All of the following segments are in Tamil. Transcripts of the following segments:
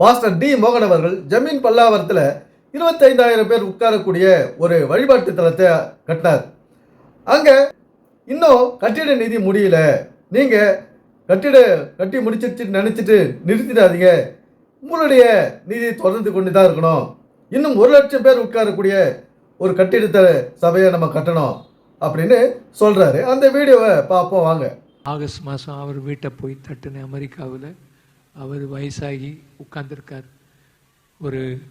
பாஸ்டர் டி மோகன் அவர்கள் ஜமீன் பல்லாவரத்தில் இருபத்தைந்தாயிரம் பேர் உட்காரக்கூடிய ஒரு வழிபாட்டு தலத்தை கட்டினார். அங்கே இன்னும் கட்டிட நிதி முடியல. நீங்கள் கட்டிட கட்டி முடிச்சிட்டு நினச்சிட்டு நிறுத்திடாதீங்க. உங்களுடைய நிதி தொடர்ந்து கொண்டு தான் இருக்கணும். இன்னும் ஒரு லட்சம் பேர் உட்காரக்கூடிய ஒரு கட்டிடத்தை சபையை நம்ம கட்டணும் அப்படின்னு சொல்கிறாரு அந்த வீடியோவை பார்ப்போம் வாங்க. ஆகஸ்ட் மாதம் அவர் வீட்டை போய் தட்டுனேன் அமெரிக்காவில். அவர் வயசாகி உட்கார்ந்துருக்கார். ஒரு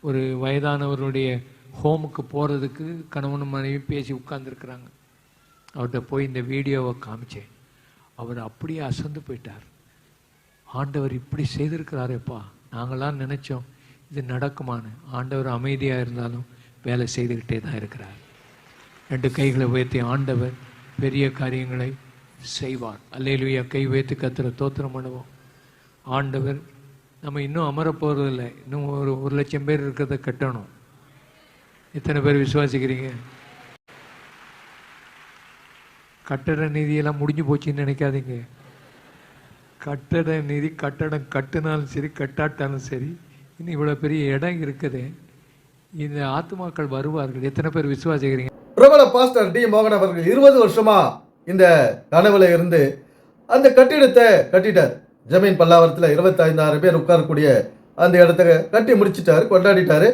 ஒரு வயதானவருடைய ஹோமுக்கு போகிறதுக்கு கணவனும் மனைவி பேசி உட்கார்ந்துருக்குறாங்க. அவர்கிட்ட போய் இந்த வீடியோவை காமிச்சேன். அவர் அப்படியே அசந்து போயிட்டார். ஆண்டவர் இப்படி செய்திருக்கிறாரேப்பா நாங்களாம் நினச்சோம் இது நடக்குமான்னு. ஆண்டவர் அமைதியாக இருந்தாலும் வேலை செய்துக்கிட்டே தான் இருக்கிறார். ரெண்டு கைகளை உயர்த்தி ஆண்டவர் பெரிய காரியங்களை செய்வார். அல்லேலுயா கை உயர்த்தி கத்துற தோத்திரம் பண்ணுவோம். ஆண்டவர் நம்ம இன்னும் அமர போகிறதில்ல இன்னும் ஒரு ஒரு லட்சம் பேர் இருக்கிறத கட்டணும். எத்தனை பேர் விசுவாசிக்கிறீங்க? கட்டட நிதியெல்லாம் முடிஞ்சு போச்சுன்னு நினைக்காதீங்க. கட்டட நிதி கட்டடம் கட்டினாலும் சரி கட்டாட்டாலும் சரி இன்னும் இவ்வளோ பெரிய இடம் இருக்குது. இந்த ஆத்துமாக்கள் வருவார்கள். எத்தனை பேர் விசுவாசிக்கிறீங்க? பிரபல பாஸ்டர் டி. மோகன் அவர்கள் இருபது வருஷமா இந்த கனவுல இருந்து அந்த கட்டிடத்தை கட்டிட்டார். ஜமீன் பல்லாவரத்தில் இருபத்தைந்தாயிரம் பேர் உட்காரக்கூடிய அந்த இடத்த கட்டி முடிச்சிட்டாரு கொண்டாடிட்டாரு.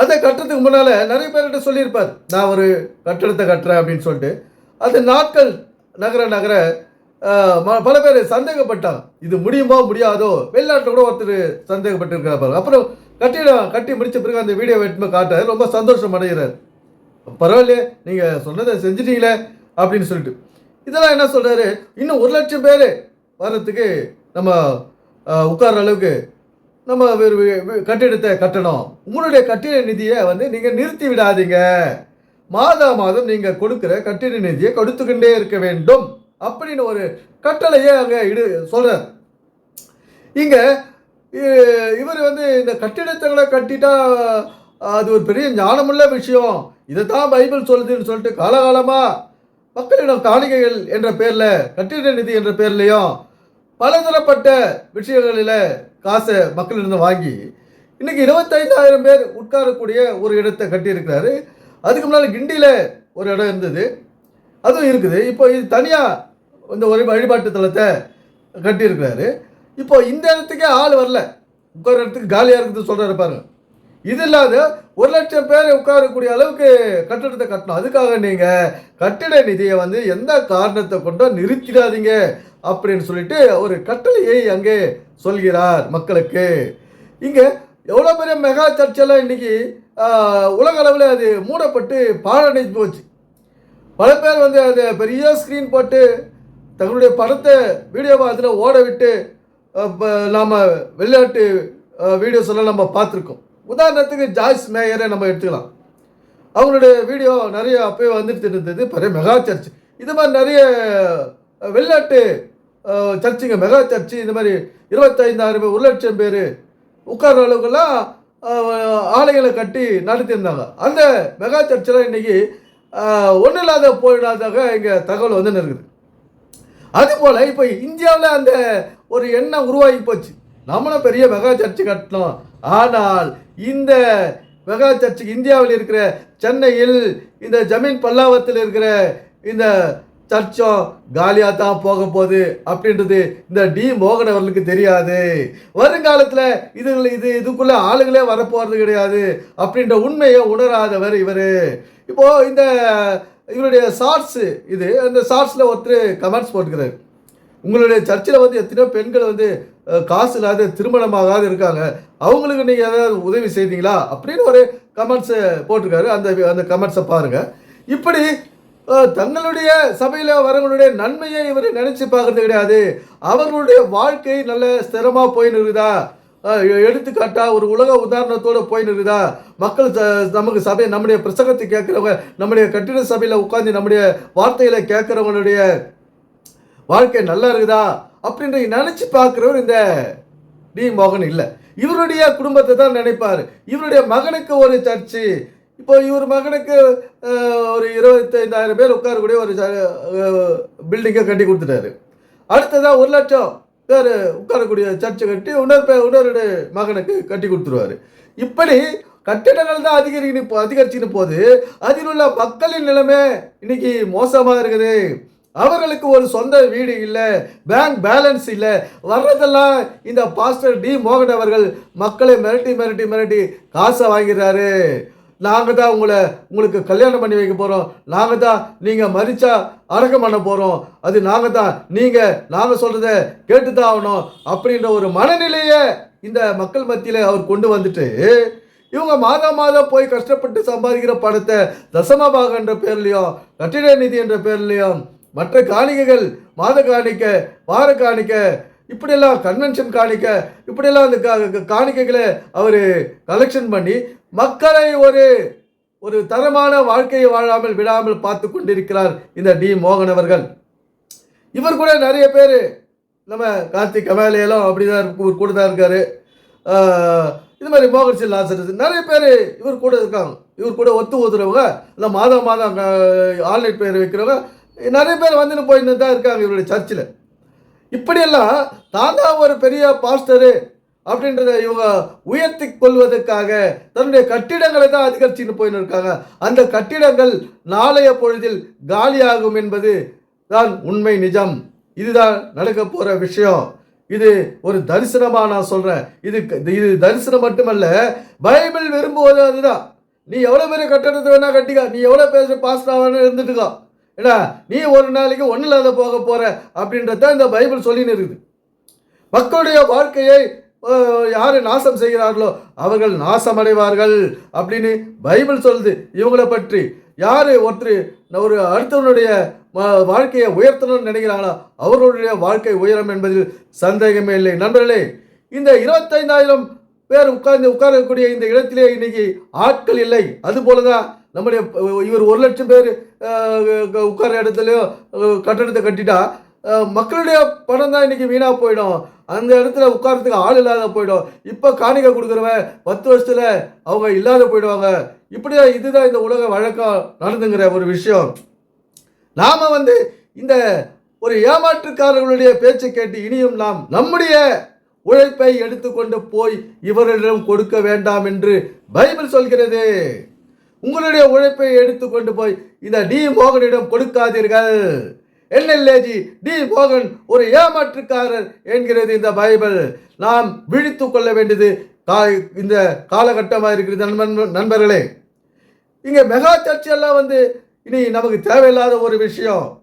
அதை கட்டுறதுக்கு முன்னால் நிறைய பேர்கிட்ட சொல்லியிருப்பார் நான் ஒரு கட்டிடத்தை கட்டுறேன் அப்படின்னு சொல்லிட்டு. அது நாட்கள் நகர நகர பல பேர் சந்தேகப்பட்டாங்க. இது முடியுமோ முடியாதோ? வெளிநாட்டில் கூட ஒருத்தர் சந்தேகப்பட்டிருக்கிறார் பாருங்க. அப்புறம் கட்டிடம் கட்டி முடிச்ச பிறகு அந்த வீடியோ வெட்டுமே காட்டுறாரு. ரொம்ப சந்தோஷம் அடைகிறார். பரவாயில்லையே நீங்கள் சொன்னதை செஞ்சிட்டீங்களே அப்படின்னு சொல்லிட்டு. இதெல்லாம் என்ன சொல்கிறாரு இன்னும் ஒரு லட்சம் பேர் வர்றதுக்கு நம்ம ஆஹ், உட்கார்ற அளவுக்கு நம்ம ஒரு கட்டிடத்தை கட்டணும். உங்களுடைய கட்டிட நிதியை வந்து நீங்கள் நிறுத்தி விடாதீங்க. மாதா மாதம் நீங்கள் கொடுக்குற கட்டிட நிதியை கொடுத்துக்கிட்டே இருக்க வேண்டும். அப்படின்னு ஒரு கட்டளையே அங்கே இடு சொல்கிறார் இங்கே இவர் வந்து இந்த கட்டிடத்தங்களை கட்டிட்டா அது ஒரு பெரிய ஞானமுள்ள விஷயம். இதை தான் பைபிள் சொல்லுதுன்னு சொல்லிட்டு காலகாலமாக மக்களிடம் காணிக்கைகள் என்ற பேரில் கட்டிட நிதி என்ற பேர்லேயும் பலதரப்பட்ட விஷயங்களில் காசை மக்களிடம் வாங்கி இன்றைக்கி இருபத்தைந்தாயிரம் பேர் உட்காரக்கூடிய ஒரு இடத்தை கட்டியிருக்கிறாரு. அதுக்கு முன்னால் கிண்டியில் ஒரு இடம் இருந்தது. அதுவும் இருக்குது. இப்போ இது தனியாக இந்த ஒரு வழிபாட்டு தலத்தை கட்டியிருக்கிறாரு. இப்போ இந்த இடத்துக்கே ஆள் வரல. உட்கார இடத்துக்கு காலியாக இருக்குது சொல்கிறாரு பாருங்கள் இது இல்லாத ஒரு லட்சம் பேர் உட்காரக்கூடிய அளவுக்கு கட்டிடத்தை கட்டணும். அதுக்காக நீங்கள் கட்டிட நிதியை வந்து எந்த காரணத்தை கொண்டோ நிறுத்திடாதீங்க அப்படின்னு சொல்லிட்டு ஒரு கட்டளையை அங்கே சொல்கிறார் மக்களுக்கு. இங்கே எவ்வளோ பெரிய மெகா சர்ச்செல்லாம் இன்னைக்கு உலக அளவில் அது மூடப்பட்டு பாழடைஞ்சு போச்சு. பல பேர் வந்து அதை பெரிய ஸ்க்ரீன் போட்டு தங்களுடைய படத்தை வீடியோவை அதில் ஓட விட்டு நாம் விளையாட்டு வீடியோஸ் எல்லாம் நம்ம பார்த்துருக்கோம். உதாரணத்துக்கு ஜாய்ஸ் மேயரை நம்ம எடுத்துக்கலாம். அவங்களுடைய வீடியோ நிறைய அப்போயே வந்துட்டு இருந்தது. பெரிய மெகா சர்ச். இது மாதிரி நிறைய வெளிநாட்டு சர்ச்சுங்க மெகா சர்ச்சு. இந்த மாதிரி இருபத்தைந்தாயிரம் பேர் ஒரு லட்சம் பேர் உட்கார்ற அளவுக்குலாம் ஆலைகளை கட்டி நடத்தியிருந்தாங்க. அந்த மெகா சர்ச்செலாம் இன்றைக்கி ஒன்றும் இல்லாத போயிடாதாக இங்கே தகவல் வந்து இருக்குது. அதுபோல் இப்போ இந்தியாவில் அந்த ஒரு எண்ணம் உருவாகி போச்சு. நம்மளும் பெரிய மெகா சர்ச்சு கட்டணும். ஆனால் இந்த மெகா சர்ச்சுக்கு இந்தியாவில் இருக்கிற சென்னையில் இந்த ஜமீன் பல்லாவத்தில் இருக்கிற இந்த சர்ச்சும் காலியாக தான் போக போகுது அப்படின்றது இந்த டி மோகன் அவர்களுக்கு தெரியாது. வருங்காலத்தில் இது இது இதுக்குள்ளே ஆளுங்களே வரப்போகிறது கிடையாது அப்படின்ற உண்மையை உணராதவர் இவர். இப்போது இந்த இவருடைய ஷார்ட்ஸு இது அந்த ஷார்ட்ஸில் ஒருத்தர் கமெண்ட்ஸ் போட்டுக்கிறார். உங்களுடைய சர்ச்சில் வந்து எத்தனையோ பெண்கள் வந்து காசு இல்லாத திருமணமாகாது இருக்காங்க. அவங்களுக்கு நீங்கள் ஏதாவது உதவி செய்தீங்களா? அப்படின்னு ஒரு கமெண்ட்ஸை போட்டிருக்காரு. அந்த அந்த கமெண்ட்ஸை பாருங்கள் இப்படி தங்களுடைய சபையில் வரவங்களுடைய நன்மையை இவர் நினச்சி பார்க்கறது கிடையாது. அவர்களுடைய வாழ்க்கை நல்ல ஸ்திரமாக போய் இருக்குதா எடுத்துக்காட்டாக எடுத்துக்காட்டா ஒரு உலக உதாரணத்தோடு போய் இருக்குதா மக்கள் ச- நமக்கு சபை நம்முடைய பிரசங்கத்தை கேட்குறவங்க நம்முடைய கட்டிட சபையில் உட்காந்து நம்முடைய வார்த்தைகளை கேட்குறவங்களுடைய வாழ்க்கை நல்லா இருக்குதா? அப்படின்ற நினச்சி பார்க்குறவர் இந்த டி மோகன் இல்லை. இவருடைய குடும்பத்தை தான் நினைப்பார். இவருடைய மகனுக்கு ஒரு சர்ச்சு. இப்போ இவர் மகனுக்கு ஒரு இருபத்தைந்தாயிரம் பேர் உட்காரக்கூடிய ஒரு பில்டிங்கை கட்டி கொடுத்துட்டாரு. அடுத்ததாக ஒரு லட்சம் பேர் உட்காரக்கூடிய சர்ச்சை கட்டி இன்னொரு பேர் மகனுக்கு கட்டி கொடுத்துருவாரு. இப்படி கட்டிடங்கள் தான் அதிகரிக்கணும் இப்போ அதிகரிச்சுன்னு போது அதில் உள்ள மக்களின் நிலைமை இன்னைக்கு மோசமாக இருக்குது. அவர்களுக்கு ஒரு சொந்த வீடு இல்லை பேங்க் பேலன்ஸ் இல்லை. வர்றதெல்லாம் இந்த பாஸ்டர் டி மோகன் அவர்கள் மக்களை மிரட்டி மிரட்டி மிரட்டி காசை வாங்கிறாரு நாங்கள் தான் உங்களை உங்களுக்கு கல்யாணம் பண்ணி வைக்க போகிறோம் நாங்கள் தான் நீங்கள் மறிச்சா அடக்கம் பண்ண போகிறோம் அது நாங்கள் தான் நீங்கள் நாங்கள் சொல்கிறத கேட்டு தான் ஆகணும் அப்படின்ற ஒரு மனநிலையை இந்த மக்கள் மத்தியில் அவர் கொண்டு வந்துட்டு இவங்க மாதம் மாதம் போய் கஷ்டப்பட்டு சம்பாதிக்கிற பணத்தை தசமபாக என்ற பேர்லையும் கட்டிட நிதி என்ற பேர்லேயும் மற்ற காணிக்கைகள் மாத காணிக்க வார காணிக்க இப்படியெல்லாம் கன்வென்ஷன் காணிக்க இப்படியெல்லாம் அந்த கா- காணிக்கைகளை அவர் கலெக்ஷன் பண்ணி மக்களை ஒரு ஒரு தரமான வாழ்க்கையை வாழாமல் விடாமல் பார்த்து கொண்டிருக்கிறார் இந்த டி மோகன் அவர்கள். இவர் கூட நிறைய பேர் நம்ம கார்த்திக் கமேலையெல்லாம் அப்படிதான் இருக்கு- இவர் கூட தான் இருக்காரு. இது மாதிரி மோகன் சிங் லாசரஸ் நிறைய பேர் இவர் கூட இருக்காங்க. இவர் கூட ஒத்து ஊதுறவங்க இல்லை மாதம் மாதம் ஆன்லைன் பேர் வைக்கிறவங்க நிறைய பேர் வந்துன்னு போயின்னு தான் இருக்காங்க இவருடைய சர்ச்சில். இப்படியெல்லாம் தான் தான் ஒரு பெரிய பாஸ்டரு அப்படின்றத இவங்க உயர்த்தி கொள்வதற்காக தன்னுடைய கட்டிடங்களை தான் அதிகரிச்சுன்னு போயின்னு இருக்காங்க. அந்த கட்டிடங்கள் நாளைய பொழுதில் காலியாகும் என்பது தான் உண்மை நிஜம். இதுதான் நடக்க போகிற விஷயம். இது ஒரு தரிசனமாக நான் சொல்கிறேன் இது இது தரிசனம் மட்டுமல்ல பைபிள் விரும்புவது அதுதான். நீ எவ்வளோ பெரிய கட்டடத்தை வேணால் கட்டிக்கா. நீ எவ்வளோ பேர் பாஸ்டா வேணா இருந்துட்டுக்கோ ஏடா நீ ஒரு நாளைக்கு ஒன்றும் இல்லாத போக போகிற அப்படின்றத இந்த பைபிள் சொல்லின்னு இருக்குது. மக்களுடைய வாழ்க்கையை யார் நாசம் செய்கிறார்களோ அவர்கள் நாசமடைவார்கள் அப்படின்னு பைபிள் சொல்லுது. இவங்களை பற்றி யார் ஒருத்தர் ஒரு அடுத்தவனுடைய வாழ்க்கையை உயர்த்தணும்னு நினைக்கிறாங்களோ அவர்களுடைய வாழ்க்கை உயரம் என்பதில் சந்தேகமே இல்லை. நண்பர்களே இந்த இருபத்தைந்தாயிரம் பேர் உட்கார்ந்து உட்காரக்கூடிய இந்த இடத்திலே இன்னைக்கு ஆட்கள் இல்லை. அதுபோல தான் நம்முடைய இவர் ஒரு லட்சம் பேர் உட்கார இடத்துலையோ கட்டடத்தை கட்டிட்டா மக்களுடைய பணம் தான் இன்னைக்கு வீணாக போயிடும். அந்த இடத்துல உட்காரத்துக்கு ஆள் இல்லாத போயிடும். இப்போ காணிக்கை கொடுக்குறவன் பத்து வருஷத்தில் அவங்க இல்லாத போயிடுவாங்க. இப்படியா இதுதான் இந்த உலக வழக்கம் நடந்துங்கிற ஒரு விஷயம். நாம வந்து இந்த ஒரு ஏமாற்றுக்காரர்களுடைய பேச்சை கேட்டு இனியும் நாம் நம்முடைய உழைப்பை எடுத்துக்கொண்டு போய் இவர்களிடம் கொடுக்க வேண்டாம் என்று பைபிள் சொல்கிறது. உங்களுடைய உழைப்பை எடுத்து கொண்டு போய் இந்த டி மோகனிடம் கொடுக்காதீர்கள். என்எல்ஏஜி டி மோகன் ஒரு ஏமாற்றுக்காரர் என்கிறது இந்த பைபிள். நாம் விழித்து கொள்ள வேண்டியது கா- இந்த காலகட்டமாக இருக்கிறது நண்பன் நண்பர்களே. இங்கே மெகா சர்ச்சையெல்லாம் எல்லாம் வந்து இனி நமக்கு தேவையில்லாத ஒரு விஷயம்.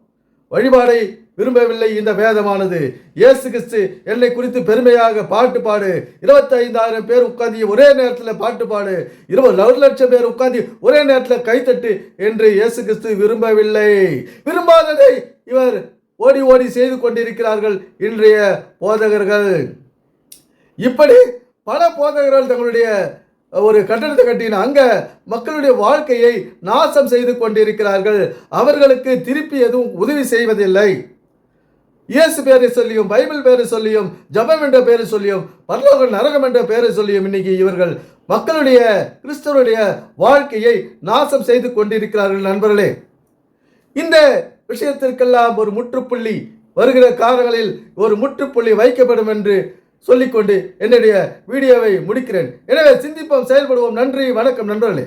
வழிபாடை விரும்பவில்லை இந்த வேதமானது. இயேசு கிறிஸ்து என்னை குறித்து பெருமையாக பாட்டு பாடு. இருபத்தைந்தாயிரம் பேர் உட்காந்து ஒரே நேரத்தில் பாட்டு பாடு. இருபது ஒரு லட்சம் பேர் உட்காந்து ஒரே நேரத்தில் கைத்தட்டு என்று இயேசு கிறிஸ்து விரும்பவில்லை. விரும்பாததை இவர் ஓடி ஓடி செய்து கொண்டிருக்கிறார்கள் இன்றைய போதகர்கள். இப்படி பல போதகர்கள் தங்களுடைய ஒரு கட்டணத்தை கட்டின அங்க மக்களுடைய வாழ்க்கையை நாசம் செய்து கொண்டிருக்கிறார்கள். அவர்களுக்கு திருப்பி எதுவும் உதவி செய்வதில்லை. இயேசு பேரை சொல்லியும் பைபிள் பேரை சொல்லியும் ஜபம் என்ற பேரை சொல்லியும் பரலோக நரகம் என்ற பேரை சொல்லியும் இன்னைக்கு இவர்கள் மக்களுடைய கிறிஸ்தவருடைய வாழ்க்கையை நாசம் செய்து கொண்டிருக்கிறார்கள் நண்பர்களே. இந்த விஷயத்திற்கெல்லாம் ஒரு முற்றுப்புள்ளி வருகிற காலங்களில் ஒரு முற்றுப்புள்ளி வைக்கப்படும் என்று சொல்லிக்கொண்டு என்னுடைய வீடியோவை முடிக்கிறேன். எனவே சிந்திப்போம் செயல்படுவோம். நன்றி வணக்கம் நண்பர்களே.